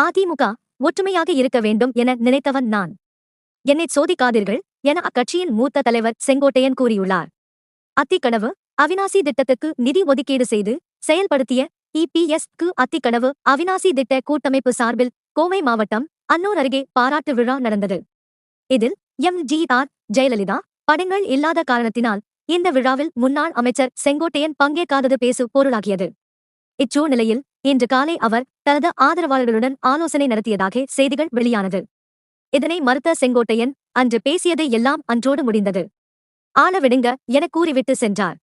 அதிமுக ஒற்றுமையாக இருக்க வேண்டும் என நினைத்தவன் நான். என்னை சோதிக்காதீர்கள் என அக்கட்சியின் மூத்த தலைவர் செங்கோட்டையன் கூறியுள்ளார். அத்திக்கனவு அவினாசி திட்டத்துக்கு நிதி ஒதுக்கீடு செய்து செயல்படுத்திய இபிஎஸ்க்கு அத்திக்கனவு அவினாசி திட்ட கூட்டமைப்பு சார்பில் கோவை மாவட்டம் அன்னூர் அருகே பாராட்டு விழா நடந்தது. இதில் எம். ஜி. ஆர். ஜெயலலிதா படங்கள் இல்லாத காரணத்தினால் இந்த விழாவில் முன்னாள் அமைச்சர் செங்கோட்டையன் பங்கேற்காதது பேசு பொருளாகியது. இச்சூழ்நிலையில் இன்று காலை அவர் தனது ஆதரவாளர்களுடன் ஆலோசனை நடத்தியதாக செய்திகள் வெளியானது. இதனை மறுத்த செங்கோட்டையன் அன்று பேசியது எல்லாம் அன்றோடு முடிந்தது. ஆள விடுங்க என கூறிவிட்டு சென்றார்.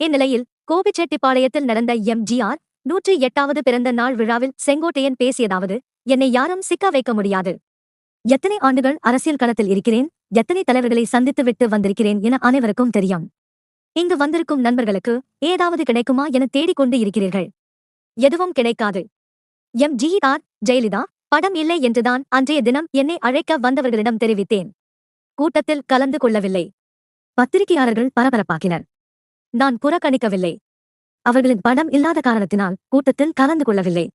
இந்நிலையில் கோபிச்செட்டிப்பாளையத்தில் நடந்த எம்ஜிஆர் நூற்றி எட்டாவது பிறந்த நாள் விழாவில் செங்கோட்டையன் பேசியதாவது என்னை யாரும் சிக்க வைக்க முடியாது. எத்தனை ஆண்டுகள் அரசியல் களத்தில் இருக்கிறேன் எத்தனை தலைவர்களை சந்தித்துவிட்டு வந்திருக்கிறேன் என அனைவருக்கும் தெரியும். இங்கு வந்திருக்கும் நண்பர்களுக்கு ஏதாவது கிடைக்குமா என தேடிக்கொண்டு இருக்கிறீர்கள். எதுவும் கிடைக்காது. எம். ஜி. ஆர். ஜெயலலிதா படம் இல்லை என்றுதான் அன்றைய தினம் என்னை அழைக்க வந்தவர்களிடம் தெரிவித்தேன். கூட்டத்தில் கலந்து கொள்ளவில்லை. பத்திரிகையாளர்கள் பரபரப்பாக்கினர். நான் புறக்கணிக்கவில்லை. அவர்களின் படம் இல்லாத காரணத்தினால் கூட்டத்தில் கலந்து கொள்ளவில்லை.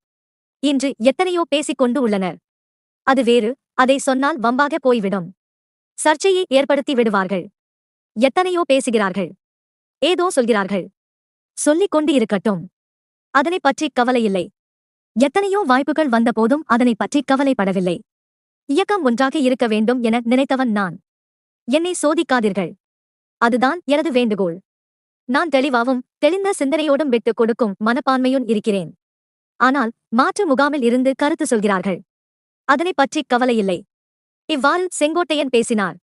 இன்று எத்தனையோ பேசிக் கொண்டு உள்ளனர். அது வேறு அதை சொன்னால் வம்பாக போய்விடும். சர்ச்சையை ஏற்படுத்தி விடுவார்கள். எத்தனையோ பேசுகிறார்கள். ஏதோ சொல்கிறார்கள். சொல்லிக் கொண்டு இருக்கட்டும் அதனை பற்றி கவலையில்லை. எத்தனையோ வாய்ப்புகள் வந்தபோதும் அதனை பற்றி கவலைப்படவில்லை. இயக்கம் ஒன்றாக இருக்க வேண்டும் என நினைத்தவன் நான். என்னை சோதிக்காதீர்கள். அதுதான் எனது வேண்டுகோள். நான் தெளிவாவும் தெளிந்த சிந்தனையோடும் விட்டுக் கொடுக்கும் மனப்பான்மையும் இருக்கிறேன். ஆனால் மாற்று முகாமில் இருந்து கருத்து சொல்கிறார்கள். அதனை பற்றி கவலையில்லை. இவ்வாறு செங்கோட்டையன் பேசினார்.